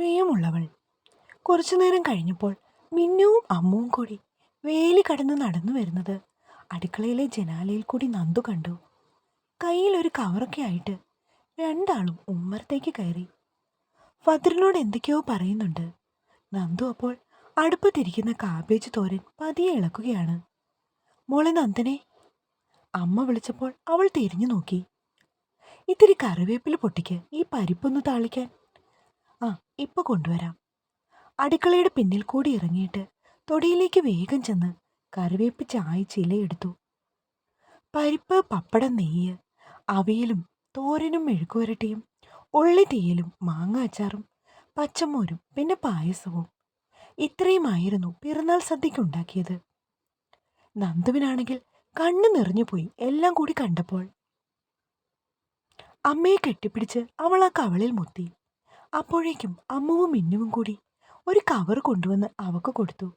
പ്രിയമുള്ളവൾ കുറച്ചു നേരം കഴിഞ്ഞപ്പോൾ മിന്നുവും അമ്മുവും കൂടി വേലി കടന്ന് നടന്നു വരുന്നത് അടുക്കളയിലെ ജനാലയിൽ കൂടി നന്ദു കണ്ടു. കയ്യിൽ ഒരു കവറൊക്കെ ആയിട്ട് രണ്ടാളും ഉമ്മറത്തേക്ക് കയറി. ഫദ്റിനോട് എന്തൊക്കെയോ പറയുന്നുണ്ട്. നന്ദു അപ്പോൾ അടുപ്പത്തിരിക്കുന്ന കാബേജ് തോരൻ പതിയെ ഇളക്കുകയാണ്. മോളെ നന്ദനെ അമ്മ വിളിച്ചപ്പോൾ അവൾ തിരിഞ്ഞു നോക്കി. ഇത്തിരി കറിവേപ്പില പൊട്ടിക്ക് ഈ പരിപ്പൊന്ന് താളിക്കാൻ ആ ഇപ്പൊ കൊണ്ടുവരാം. അടുക്കളയുടെ പിന്നിൽ കൂടി ഇറങ്ങിയിട്ട് തൊടിയിലേക്ക് വേഗം ചെന്ന് കറിവേപ്പ് ചായ ചിലയെടുത്തു പരിപ്പ് പപ്പടം നെയ്യ് അവിയലും തോരനും മെഴുക്കുവരട്ടിയും ഉള്ളി തീയലും മാങ്ങ അച്ചാറും പച്ചമോരും പിന്നെ പായസവും. ഇത്രയുമായിരുന്നു പിറന്നാൾ സദ്യക്ക് ഉണ്ടാക്കിയത്. നന്ദുവിനാണെങ്കിൽ കണ്ണു നിറഞ്ഞുപോയി എല്ലാം കൂടി കണ്ടപ്പോൾ. അമ്മയെ കെട്ടിപ്പിടിച്ച് അവൾ ആ കവളിൽ മുത്തി. അപ്പോഴേക്കും അമ്മുവും മിന്നുവും കൂടി ഒരു കവർ കൊണ്ടുവന്ന് അവക്ക് കൊടുത്തു.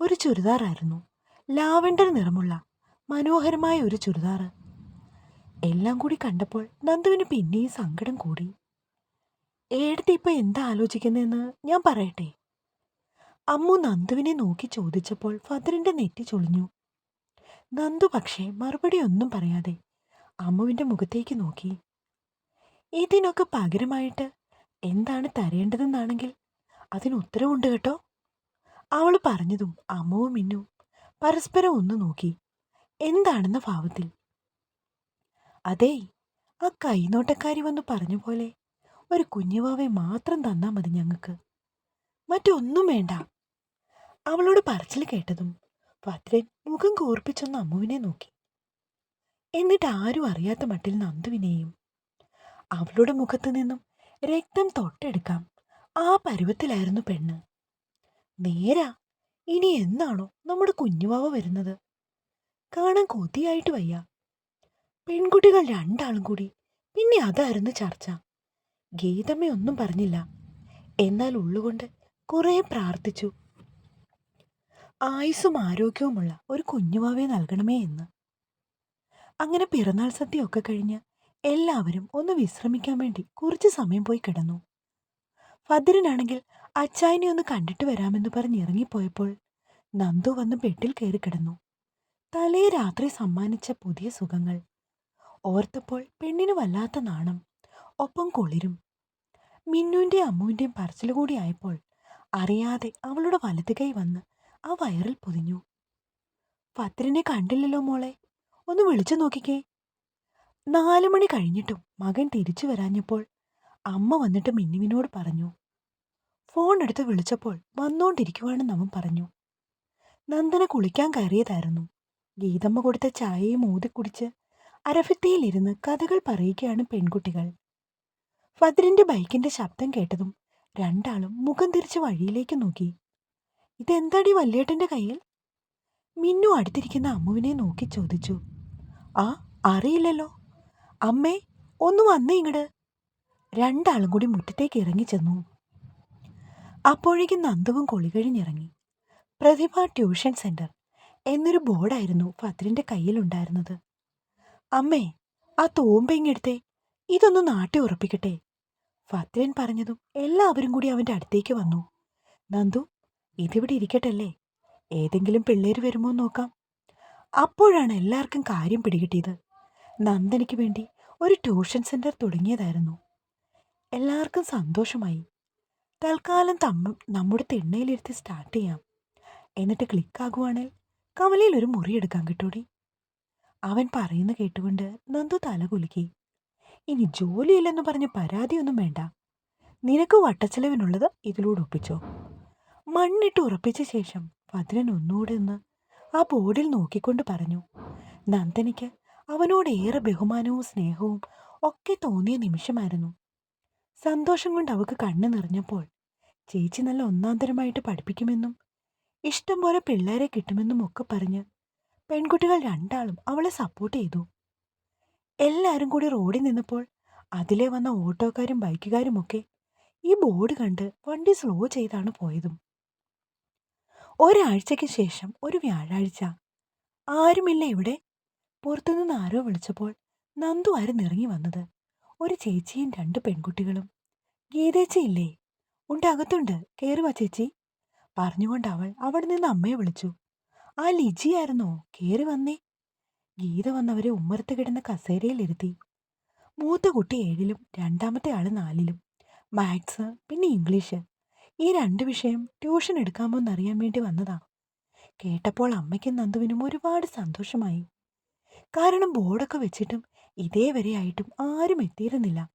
ഒരു ചുരിദാറായിരുന്നു ലാവൻഡർ നിറമുള്ള മനോഹരമായ ഒരു ചുരിദാർ. എല്ലാം കൂടി കണ്ടപ്പോൾ നന്ദുവിന് പിന്നെയും സങ്കടം കൂടി. ഏടത്തി ഇപ്പൊ എന്താ ആലോചിക്കുന്നതെന്ന് ഞാൻ പറയട്ടെ? അമ്മു നന്ദുവിനെ നോക്കി ചോദിച്ചപ്പോൾ ഫദറിന്റെ നെറ്റി ചൊളിഞ്ഞു. നന്ദു പക്ഷേ മറുപടി ഒന്നും പറയാതെ അമ്മുവിന്റെ മുഖത്തേക്ക് നോക്കി. ഇതിനൊക്കെ പകരമായിട്ട് എന്താണ് തരേണ്ടതെന്നാണെങ്കിൽ അതിന് ഉത്തരവുണ്ട് കേട്ടോ. അവൾ പറഞ്ഞതും അമ്മവും മിന്നും പരസ്പരം ഒന്ന് നോക്കി. എന്താണെന്ന ഭാവത്തിൽ. അതേ ആ കൈനോട്ടക്കാരി വന്നു പറഞ്ഞ പോലെ ഒരു കുഞ്ഞുവാവെ മാത്രം തന്നാ മതി ഞങ്ങൾക്ക്. മറ്റൊന്നും വേണ്ട. അവളോട് പറച്ചിൽ കേട്ടതും ഭദ്രൻ മുഖം കൂർപ്പിച്ചൊന്ന് അമ്മുവിനെ നോക്കി. എന്നിട്ട് ആരും അറിയാത്ത മട്ടിൽ നന്ദുവിനെയും അവളുടെ മുഖത്തു നിന്നും രക്തം തൊട്ടെടുക്കാം. ആ പരുവത്തിലായിരുന്നു പെണ്ണ്. നേരാ ഇനി എന്നാണോ നമ്മുടെ കുഞ്ഞുവാവ വരുന്നത്? കാണാൻ കൊതിയായിട്ട് വയ്യ. പെൺകുട്ടികൾ രണ്ടാളും കൂടി പിന്നെ അതായിരുന്നു ചർച്ച. ഗീതമ്മ ഒന്നും പറഞ്ഞില്ല. എന്നാൽ ഉള്ളുകൊണ്ട് കുറെ പ്രാർത്ഥിച്ചു. ആയുസ്സും ആരോഗ്യവുമുള്ള ഒരു കുഞ്ഞുവാവേ നൽകണമേ എന്ന്. അങ്ങനെ പിറന്നാൾ സദ്യയൊക്കെ കഴിഞ്ഞ് എല്ലാവരും ഒന്ന് വിശ്രമിക്കാൻ വേണ്ടി കുറച്ച് സമയം പോയി കിടന്നു. ഫദ്രനാണെങ്കിൽ അച്ചായനെ ഒന്ന് കണ്ടിട്ട് വരാമെന്ന് പറഞ്ഞ് ഇറങ്ങിപ്പോയപ്പോൾ നന്ദു വന്ന് ബെഡിൽ കയറി കിടന്നു. തലേ രാത്രി സമ്മാനിച്ച പുതിയ സുഖങ്ങൾ. ഓർത്തപ്പോൾ പെണ്ണിന് വല്ലാത്ത നാണം. ഒപ്പം കുളിരും. മിന്നുവിന്റെയും അമ്മുവിന്റെയും പറച്ചിൽ കൂടി ആയപ്പോൾ അറിയാതെ അവളുടെ വലത് കൈ വന്ന് ആ വയറിൽ പൊതിഞ്ഞു. ഫദ്രനെ കണ്ടില്ലല്ലോ മോളെ. ഒന്ന് വിളിച്ചു നോക്കിക്കേ. നാലു മണി കഴിഞ്ഞിട്ടും മകൻ തിരിച്ചു വരാഞ്ഞപ്പോൾ അമ്മ വന്നിട്ട് മിന്നുവിനോട് പറഞ്ഞു ഫോൺ എടുത്ത് വിളിച്ചപ്പോൾ വന്നോണ്ടിരിക്കുവാണെന്ന് അവൻ പറഞ്ഞു. നന്ദന കുളിക്കാൻ കയറിയതായിരുന്നു. ഗീതമ്മ കൊടുത്ത ചായയും ഊതി കുടിച്ച് അരഫിത്തിയിലിരുന്ന് കഥകൾ പറയുകയാണ് പെൺകുട്ടികൾ. ഫദ്രിന്റെ ബൈക്കിന്റെ ശബ്ദം കേട്ടതും രണ്ടാളും മുഖം തിരിച്ച് വഴിയിലേക്ക് നോക്കി. ഇതെന്താടി വല്യേട്ടന്റെ കയ്യിൽ? മിന്നു അടുത്തിരിക്കുന്ന അമ്മുവിനെ നോക്കി ചോദിച്ചു. ആ അറിയില്ലല്ലോ. അമ്മേ ഒന്ന് വന്നേ ഇങ്ങട്. രണ്ടാളും കൂടി മുറ്റത്തേക്ക് ഇറങ്ങി ചെന്നു. അപ്പോഴേക്കും നന്ദുവും കൊളികഴിഞ്ഞിറങ്ങി പ്രതിഭ ട്യൂഷൻ സെന്റർ എന്നൊരു ബോർഡായിരുന്നു ഫദ്രിന്റെ കയ്യിലുണ്ടായിരുന്നത്. അമ്മേ ആ തൂമ്പെങ്ങെടുത്തേ ഇതൊന്ന് നാട്ടി ഉറപ്പിക്കട്ടെ. ഫദ്രൻ പറഞ്ഞതും എല്ലാവരും കൂടി അവന്റെ അടുത്തേക്ക് വന്നു. നന്ദു ഇതിവിടെ ഇരിക്കട്ടല്ലേ? ഏതെങ്കിലും പിള്ളേർ വരുമോ നോക്കാം. അപ്പോഴാണ് എല്ലാവർക്കും കാര്യം പിടികിട്ടിയത്. നന്ദനയ്ക്ക് വേണ്ടി ഒരു ട്യൂഷൻ സെന്റർ തുടങ്ങിയതായിരുന്നു. എല്ലാവർക്കും സന്തോഷമായി. തൽക്കാലം തമ്മ നമ്മുടെ തിണ്ണയിലിരുത്തി സ്റ്റാർട്ട് ചെയ്യാം. എന്നിട്ട് ക്ലിക്കാകുവാണെങ്കിൽ കമലയിൽ ഒരു മുറി എടുക്കാൻ കിട്ടൂടി. അവൻ പറയുന്ന കേട്ടുകൊണ്ട് നന്ദു തല കുലുക്കി. ഇനി ജോലിയില്ലെന്ന് പറഞ്ഞ് പരാതിയൊന്നും വേണ്ട. നിനക്ക് വട്ടച്ചെലവിനുള്ളത് ഇതിലൂടെ ഒപ്പിച്ചോ. മണ്ണിട്ട് ഉറപ്പിച്ച ശേഷം ഭദ്രൻ ഒന്നുകൂടെ ഒന്ന് ആ ബോർഡിൽ നോക്കിക്കൊണ്ട് പറഞ്ഞു നന്ദനിക്ക് അവനോട് ഏറെ ബഹുമാനവും സ്നേഹവും ഒക്കെ തോന്നിയ നിമിഷമായിരുന്നു. സന്തോഷം കൊണ്ട് അവൾക്ക് കണ്ണു നിറഞ്ഞപ്പോൾ ചേച്ചി നല്ല ഒന്നാന്തരമായിട്ട് പഠിപ്പിക്കുമെന്നും ഇഷ്ടം പോലെ പിള്ളേരെ കിട്ടുമെന്നും ഒക്കെ പറഞ്ഞ് പെൺകുട്ടികൾ രണ്ടാളും അവളെ സപ്പോർട്ട് ചെയ്തു. എല്ലാവരും കൂടി റോഡിൽ നിന്നപ്പോൾ അതിലെ വന്ന ഓട്ടോക്കാരും ബൈക്കുകാരും ഒക്കെ ഈ ബോർഡ് കണ്ട് വണ്ടി സ്ലോ ചെയ്താണ് പോയതും. ഒരാഴ്ചയ്ക്ക് ശേഷം ഒരു വ്യാഴാഴ്ച. ആരുമില്ല ഇവിടെ. പുറത്തുനിന്ന് ആരോ വിളിച്ചപ്പോൾ നന്ദു ആരും ഇറങ്ങി വന്നത്. ഒരു ചേച്ചിയും രണ്ട് പെൺകുട്ടികളും. ഗീതേച്ചയില്ലേ ഉണ്ട് അകത്തുണ്ട്. കയറി വാ ചേച്ചി. പറഞ്ഞുകൊണ്ട് അവൾ അവിടെ നിന്ന് അമ്മയെ വിളിച്ചു. ആ ലിജിയായിരുന്നോ കയറി വന്നേ. ഗീത വന്നവരെ ഉമ്മറത്ത് കിടന്ന കസേരയിലിരുത്തി മൂത്ത കുട്ടി ഏഴിലും രണ്ടാമത്തെ ആൾ നാലിലും. മാത്സ് പിന്നെ ഇംഗ്ലീഷ്. ഈ രണ്ട് വിഷയം ട്യൂഷൻ എടുക്കാമോ എന്നറിയാൻ വേണ്ടി വന്നതാ. കേട്ടപ്പോൾ അമ്മയ്ക്കും നന്ദുവിനും ഒരുപാട് സന്തോഷമായി. കാരണം ബോർഡൊക്കെ വെച്ചിട്ടും ഇതേവരെ ആയിട്ടും ആരും എത്തിയിരുന്നില്ല.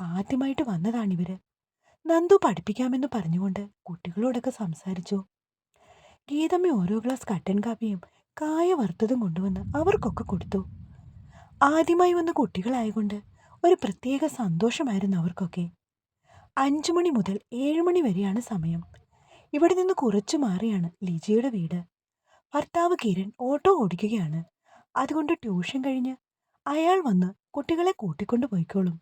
ആദ്യമായിട്ട് വന്നതാണിവര് നന്ദു പഠിപ്പിക്കാമെന്ന് പറഞ്ഞുകൊണ്ട് കുട്ടികളോടൊക്കെ സംസാരിച്ചു. ഗീതമ്മ ഓരോ ഗ്ലാസ് കട്ടൻ കാപ്പിയും കായ വറുത്തതും കൊണ്ടുവന്ന് അവർക്കൊക്കെ കൊടുത്തു. ആദ്യമായി വന്ന കുട്ടികളായകൊണ്ട് ഒരു പ്രത്യേക സന്തോഷമായിരുന്നു അവർക്കൊക്കെ. അഞ്ചു മണി മുതൽ ഏഴ് മണി വരെയാണ് സമയം. ഇവിടെ നിന്ന് കുറച്ചു മാറിയാണ് ലിജിയുടെ വീട്. ഭർത്താവ് കിരൺ ഓട്ടോ ഓടിക്കുകയാണ്. അതുകൊണ്ട് ട്യൂഷൻ കഴിഞ്ഞ് അയാൾ വന്ന് കുട്ടികളെ കൂട്ടിക്കൊണ്ടു പോയിക്കോളും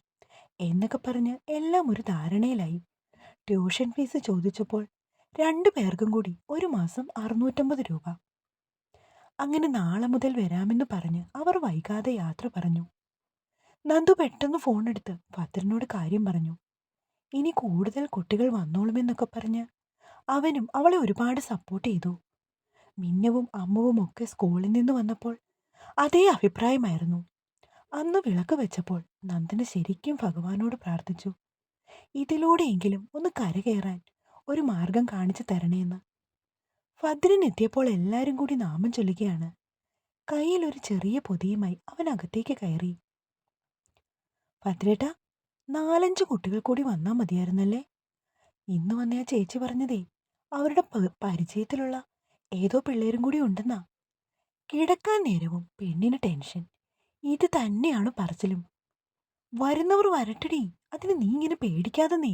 എന്നൊക്കെ പറഞ്ഞ് എല്ലാം ഒരു ധാരണയിലായി. ട്യൂഷൻ ഫീസ് ചോദിച്ചപ്പോൾ രണ്ടു പേർക്കും കൂടി ഒരു മാസം അറുന്നൂറ്റമ്പത് രൂപ. അങ്ങനെ നാളെ മുതൽ വരാമെന്ന് പറഞ്ഞ് അവർ വൈകാതെ യാത്ര പറഞ്ഞു. നന്ദു പെട്ടെന്ന് ഫോൺ എടുത്ത് ഭദ്രനോട് കാര്യം പറഞ്ഞു. ഇനി കൂടുതൽ കുട്ടികൾ വന്നോളുമെന്നൊക്കെ പറഞ്ഞ് അവനും അവളെ ഒരുപാട് സപ്പോർട്ട് ചെയ്തു. മിന്നവും അമ്മുവും ഒക്കെ സ്കൂളിൽ നിന്ന് വന്നപ്പോൾ അതേ അഭിപ്രായമായിരുന്നു. അന്ന് വിളക്ക് വെച്ചപ്പോൾ നന്ദന ശരിക്കും ഭഗവാനോട് പ്രാർത്ഥിച്ചു. ഇതിലൂടെയെങ്കിലും ഒന്ന് കരകയറാൻ ഒരു മാർഗം കാണിച്ചു തരണേന്ന്. ഭദ്രൻ എത്തിയപ്പോൾ എല്ലാവരും കൂടി നാമം ചൊല്ലുകയാണ്. കയ്യിൽ ഒരു ചെറിയ പൊതിയുമായി അവൻ അകത്തേക്ക് കയറി. ഭദ്രേട്ട നാലഞ്ച് കുട്ടികൾ കൂടി വന്നാൽ മതിയായിരുന്നല്ലേ? ഇന്ന് വന്ന ആ ചേച്ചി പറഞ്ഞതേ അവരുടെ പരിചയത്തിലുള്ള ഏതോ പിള്ളേരും കൂടി ഉണ്ടെന്നാ. കിടക്കാൻ നേരവും പെണ്ണിന് ടെൻഷൻ. ഇത് തന്നെയാണ് പറച്ചിലും. വരുന്നവർ വരട്ടടി അതിന് നീ ഇങ്ങനെ പേടിക്കാതെ നീ.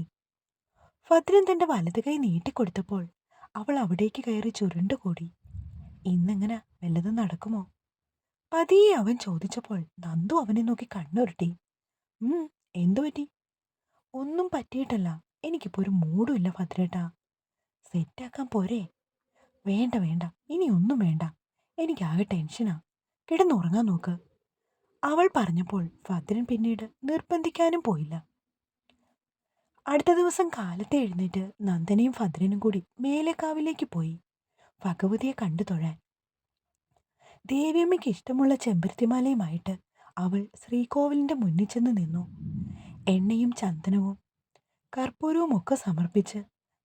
ഭദ്രൻ തന്റെ വലത് കൈ നീട്ടിക്കൊടുത്തപ്പോൾ അവൾ അവിടേക്ക് കയറി ചുരുണ്ടുകൂടി ഇന്നെങ്ങനെ വല്ലതും നടക്കുമോ? പതിയെ അവൻ ചോദിച്ചപ്പോൾ നന്ദു അവനെ നോക്കി കണ്ണുരുട്ടി. എന്തു പറ്റി? ഒന്നും പറ്റിയിട്ടല്ല എനിക്കിപ്പോ ഒരു മൂടുമില്ല ഭദ്രേട്ടാ. സെറ്റാക്കാൻ പോരെ? വേണ്ട വേണ്ട ഇനി ഒന്നും വേണ്ട. എനിക്കാകെ ടെൻഷനാ. കിടന്നുറങ്ങാൻ നോക്ക്. അവൾ പറഞ്ഞപ്പോൾ ഭദ്രൻ പിന്നീട് നിർബന്ധിക്കാനും പോയില്ല. അടുത്ത ദിവസം കാലത്തെ എഴുന്നേറ്റ് നന്ദനയും ഭദ്രനും കൂടി മേലേക്കാവിലേക്ക് പോയി ഭഗവതിയെ കണ്ടു തൊഴാൻ. ദേവിയമ്മയ്ക്ക് ഇഷ്ടമുള്ള ചെമ്പരത്തിമാലയുമായിട്ട് അവൾ ശ്രീകോവിലിന്റെ മുന്നിൽ ചെന്ന് നിന്നു. എണ്ണയും ചന്ദനവും കർപ്പൂരവും ഒക്കെ സമർപ്പിച്ച്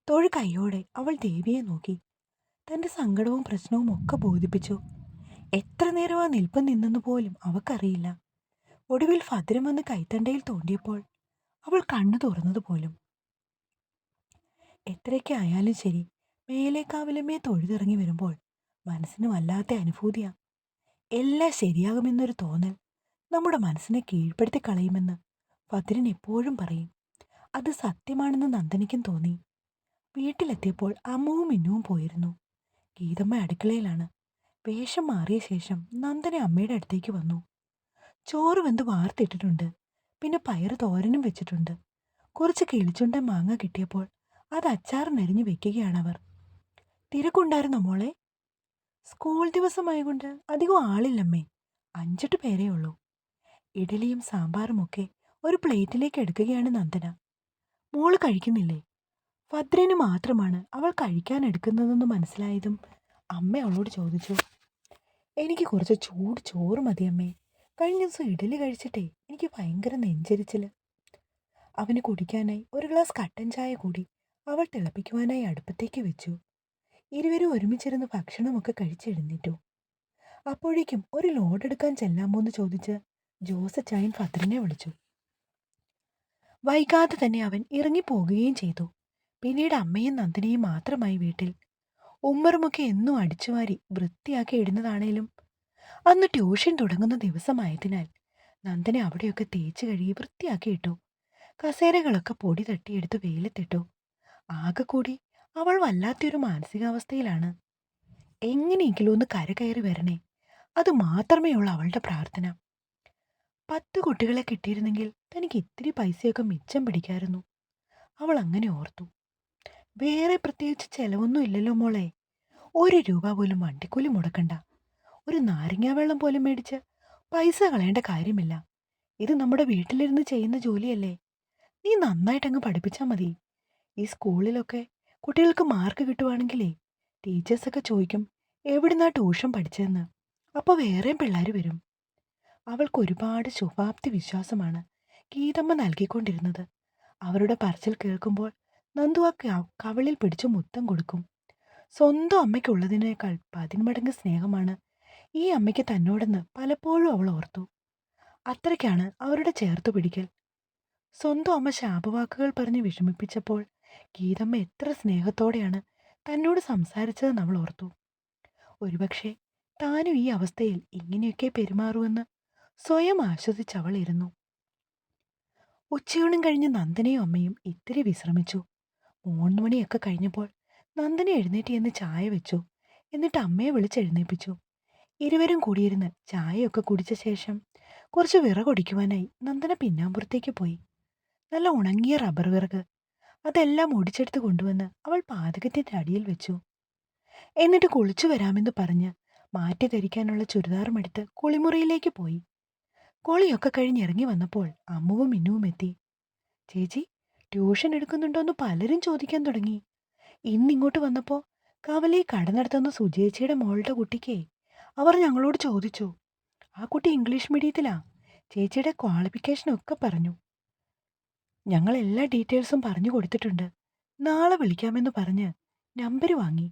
തൊഴു കൈയോടെ അവൾ ദേവിയെ നോക്കി. തന്റെ സങ്കടവും പ്രശ്നവും ഒക്കെ ബോധിപ്പിച്ചു. എത്ര നേരം ആ നിൽപ്പ് നിന്നെന്ന് പോലും അവക്കറിയില്ല. ഒടുവിൽ ഭദ്രം വന്ന് കൈത്തണ്ടയിൽ തോണ്ടിയപ്പോൾ അവൾ കണ്ണു തുറന്നതുപോലും എത്രയൊക്കെ ആയാലും ശരി മേലേക്കാവിലമ്മേ തൊഴുതിറങ്ങി വരുമ്പോൾ മനസ്സിന് വല്ലാത്ത അനുഭൂതിയാ. എല്ലാം ശരിയാകുമെന്നൊരു തോന്നൽ നമ്മുടെ മനസ്സിനെ കീഴ്പ്പെടുത്തി കളയുമെന്ന് ഭദ്രൻ എപ്പോഴും പറയും. അത് സത്യമാണെന്ന് നന്ദനിക്കും തോന്നി. വീട്ടിലെത്തിയപ്പോൾ അമ്മുവും മിന്നുവും പോയിരുന്നു. ഗീതമ്മ അടുക്കളയിലാണ്. വേഷം മാറിയ ശേഷം നന്ദന അമ്മയുടെ അടുത്തേക്ക് വന്നു. ചോറ് വെന്ത് വാർത്തിട്ടിട്ടുണ്ട്. പിന്നെ പയറ് തോരനും വെച്ചിട്ടുണ്ട്. കുറച്ച് കിളിച്ചുണ്ട മാങ്ങ കിട്ടിയപ്പോൾ അത് അച്ചാറിനരിഞ്ഞു വെക്കുകയാണവർ. തിരക്കുണ്ടായിരുന്നോ മോളെ? സ്കൂൾ ദിവസമായകൊണ്ട് അധികം ആളില്ലമ്മേ. അഞ്ചെട്ട് പേരേ ഉള്ളൂ. ഇഡലിയും സാമ്പാറുമൊക്കെ ഒരു പ്ലേറ്റിലേക്ക് എടുക്കുകയാണ് നന്ദന. മോൾ കഴിക്കുന്നില്ലേ? ഭദ്രന് മാത്രമാണ് അവൾ കഴിക്കാൻ എടുക്കുന്നതെന്ന് മനസ്സിലായതും അമ്മ അവളോട് ചോദിച്ചു എനിക്ക് കുറച്ച് ചൂട് ചോറ് മതി അമ്മേ. കഴിഞ്ഞ ദിവസം ഇഡലി കഴിച്ചിട്ടേ എനിക്ക് ഭയങ്കര നെഞ്ചരിച്ചിൽ അവന് കുടിക്കാനായി ഒരു ഗ്ലാസ് കട്ടൻ ചായ കൂടി അവൾ തിളപ്പിക്കുവാനായി അടുപ്പത്തേക്ക് വെച്ചു. ഇരുവരും ഒരുമിച്ചിരുന്ന് ഭക്ഷണമൊക്കെ കഴിച്ചെഴുന്നേറ്റു അപ്പോഴേക്കും ഒരു ലോഡ് എടുക്കാൻ ചെല്ലാമോ എന്ന് ചോദിച്ച് ജോസച്ചായൻ ഭദ്രനെ വിളിച്ചു. വൈകാതെ തന്നെ അവൻ ഇറങ്ങിപ്പോകുകയും ചെയ്തു. പിന്നീട് അമ്മയും നന്ദിനിയും മാത്രമായി വീട്ടിൽ. ഉമ്മറുമൊക്കെ എന്നും അടിച്ചുവാരി വൃത്തിയാക്കി ഇടുന്നതാണേലും. അന്ന് ട്യൂഷൻ തുടങ്ങുന്ന ദിവസമായതിനാൽ നന്ദന അവിടെയൊക്കെ തേച്ച് കഴുകി വൃത്തിയാക്കി ഇട്ടു. കസേരകളൊക്കെ പൊടി തട്ടിയെടുത്ത് വെയിലത്തിട്ടു. ആകെ കൂടി അവൾ വല്ലാത്തൊരു മാനസികാവസ്ഥയിലാണ്. എങ്ങനെയെങ്കിലും ഒന്ന് കരകയറി വരണേ. അത് മാത്രമേ ഉള്ളൂ അവളുടെ പ്രാർത്ഥന. പത്ത് കുട്ടികളെ കിട്ടിയിരുന്നെങ്കിൽ തനിക്ക് ഇത്തിരി പൈസയൊക്കെ മിച്ചം പിടിക്കായിരുന്നു. അവൾ അങ്ങനെ ഓർത്തു. വേറെ പ്രത്യേകിച്ച് ചെലവൊന്നും ഇല്ലല്ലോ മോളെ. ഒരു രൂപ പോലും വണ്ടിക്കൂലി മുടക്കണ്ട. ഒരു നാരങ്ങാ വെള്ളം പോലും മേടിച്ച് പൈസ കളയേണ്ട കാര്യമില്ല. ഇത് നമ്മുടെ വീട്ടിലിരുന്ന് ചെയ്യുന്ന ജോലിയല്ലേ. നീ നന്നായിട്ടങ്ങ് പഠിപ്പിച്ചാൽ മതി. ഈ സ്കൂളിലൊക്കെ കുട്ടികൾക്ക് മാർക്ക് കിട്ടുവാണെങ്കിലേ ടീച്ചേഴ്സൊക്കെ ചോദിക്കും എവിടുന്നാ ട്യൂഷൻ പഠിച്ചതെന്ന്. അപ്പോൾ വേറെയും പിള്ളേർ വരും. അവൾക്ക് ഒരുപാട് ശുഭാപ്തി വിശ്വാസമാണ് ഗീതമ്മ നൽകിക്കൊണ്ടിരുന്നത്. അവരുടെ പറച്ചിൽ കേൾക്കുമ്പോൾ നന്ദു കവളിൽ പിടിച്ചു മുത്തം കൊടുക്കും. സ്വന്തം അമ്മയ്ക്കുള്ളതിനേക്കാൾ പതിന്മടങ്ങ് സ്നേഹമാണ് ഈ അമ്മയ്ക്ക് തന്നോടെന്ന് പലപ്പോഴും അവൾ ഓർത്തു. അത്രയ്ക്കാണ് അവരുടെ ചേർത്തു പിടിക്കൽ. സ്വന്തം അമ്മ ശാപവാക്കുകൾ പറഞ്ഞ് വിഷമിപ്പിച്ചപ്പോൾ ഗീതമ്മ എത്ര സ്നേഹത്തോടെയാണ് തന്നോട് സംസാരിച്ചതെന്ന് അവൾ ഓർത്തു. ഒരുപക്ഷെ താനും ഈ അവസ്ഥയിൽ ഇങ്ങനെയൊക്കെ പെരുമാറുമെന്ന് സ്വയം ആശ്വസിച്ചവളിരുന്നു ഉച്ചയൂണും കഴിഞ്ഞ് നന്ദനയും അമ്മയും ഇത്തിരി വിശ്രമിച്ചു. മൂന്ന് മണിയൊക്കെ കഴിഞ്ഞപ്പോൾ നന്ദന എഴുന്നേറ്റ് എന്ന് ചായ വെച്ചു. എന്നിട്ട് അമ്മയെ വിളിച്ച് വിളിച്ചെഴുന്നേൽപ്പിച്ചു ഇരുവരും കൂടിയിരുന്ന് ചായയൊക്കെ കുടിച്ച ശേഷം കുറച്ച് വിറകൊടിക്കുവാനായി നന്ദന പിന്നാമ്പുറത്തേക്ക് പോയി. നല്ല ഉണങ്ങിയ റബ്ബർ വിറക്. അതെല്ലാം ഒടിച്ചെടുത്ത് കൊണ്ടുവന്ന് അവൾ പാതകത്തിന്റെ അടിയിൽ വെച്ചു. എന്നിട്ട് കുളിച്ചു വരാമെന്ന് പറഞ്ഞ് മാറ്റി ധരിക്കാനുള്ള ചുരിദാറും എടുത്ത് കുളിമുറിയിലേക്ക് പോയി. കുളിയൊക്കെ കഴിഞ്ഞിറങ്ങി വന്നപ്പോൾ അമ്മുവും മിന്നുവും എത്തി. ചേച്ചി ട്യൂഷൻ എടുക്കുന്നുണ്ടോയെന്ന് പലരും ചോദിക്കാൻ തുടങ്ങി. ഇന്നിങ്ങോട്ട് വന്നപ്പോൾ കവലയിൽ കട നടത്തുന്ന സുജേച്ചിയുടെ മോളുടെ കുട്ടിക്ക് അവർ ഞങ്ങളോട് ചോദിച്ചു ആ കുട്ടി ഇംഗ്ലീഷ് മീഡിയത്തിലാ? ചേച്ചിയുടെ ക്വാളിഫിക്കേഷനൊക്കെ പറഞ്ഞു. ഞങ്ങൾ എല്ലാ ഡീറ്റെയിൽസും പറഞ്ഞു കൊടുത്തിട്ടുണ്ട്. നാളെ വിളിക്കാമെന്ന് പറഞ്ഞ് നമ്പർ വാങ്ങി.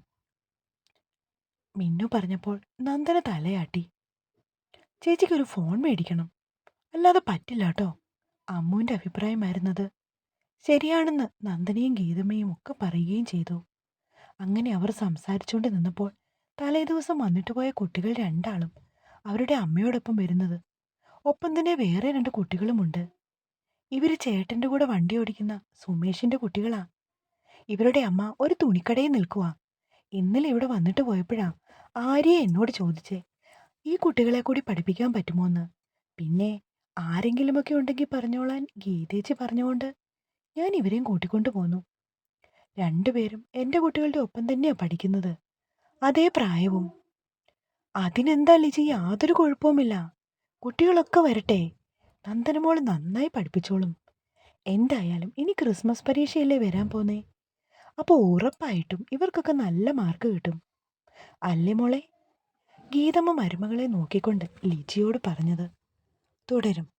മിന്നു പറഞ്ഞപ്പോൾ നന്ദന തലയാട്ടി. ചേച്ചിക്കൊരു ഫോൺ മേടിക്കണം. അല്ലാതെ പറ്റില്ല കേട്ടോ അമ്മുവിന്റെ അഭിപ്രായമായിരുന്നത് ശരിയാണെന്ന് നന്ദനയും ഗീതമ്മയും ഒക്കെ പറയുകയും ചെയ്തു. അങ്ങനെ അവർ സംസാരിച്ചുകൊണ്ട് നിന്നപ്പോൾ തലേ ദിവസം വന്നിട്ട് പോയ കുട്ടികൾ രണ്ടാളും അവരുടെ അമ്മയോടൊപ്പം വരുന്നത്. ഒപ്പം തന്നെ വേറെ രണ്ട് കുട്ടികളുമുണ്ട് ഇവർ ചേട്ടന്റെ കൂടെ വണ്ടി ഓടിക്കുന്ന സുമേഷിന്റെ കുട്ടികളാ. ഇവരുടെ അമ്മ ഒരു തുണിക്കടയിൽ നിൽക്കുക ഇന്നലെ ഇവിടെ വന്നിട്ട് പോയപ്പോഴാ ആര്യ എന്നോട് ചോദിച്ചേ ഈ കുട്ടികളെ കൂടി പഠിപ്പിക്കാൻ പറ്റുമോ എന്ന്? പിന്നെ ആരെങ്കിലുമൊക്കെ ഉണ്ടെങ്കിൽ പറഞ്ഞോളാൻ ഗീതേച്ചി പറഞ്ഞുകൊണ്ട് ഞാൻ ഇവരെയും കൂട്ടിക്കൊണ്ടു പോന്നു. രണ്ടുപേരും എന്റെ കുട്ടികളുടെ ഒപ്പം തന്നെയാണ് പഠിക്കുന്നത്. അതേ പ്രായവും. അതിനെന്താ ലിജി യാതൊരു കുഴപ്പവുമില്ല. കുട്ടികളൊക്കെ വരട്ടെ. നന്ദനമോൾ നന്നായി പഠിപ്പിച്ചോളും. എന്തായാലും ഇനി ക്രിസ്മസ് പരീക്ഷയല്ലേ വരാൻ പോന്നേ? അപ്പോൾ ഉറപ്പായിട്ടും ഇവർക്കൊക്കെ നല്ല മാർക്ക് കിട്ടും. അല്ലേ മോളെ? ഗീതമ്മ മരുമകളെ നോക്കിക്കൊണ്ട് ലിജിയോട് പറഞ്ഞത്. തുടരും.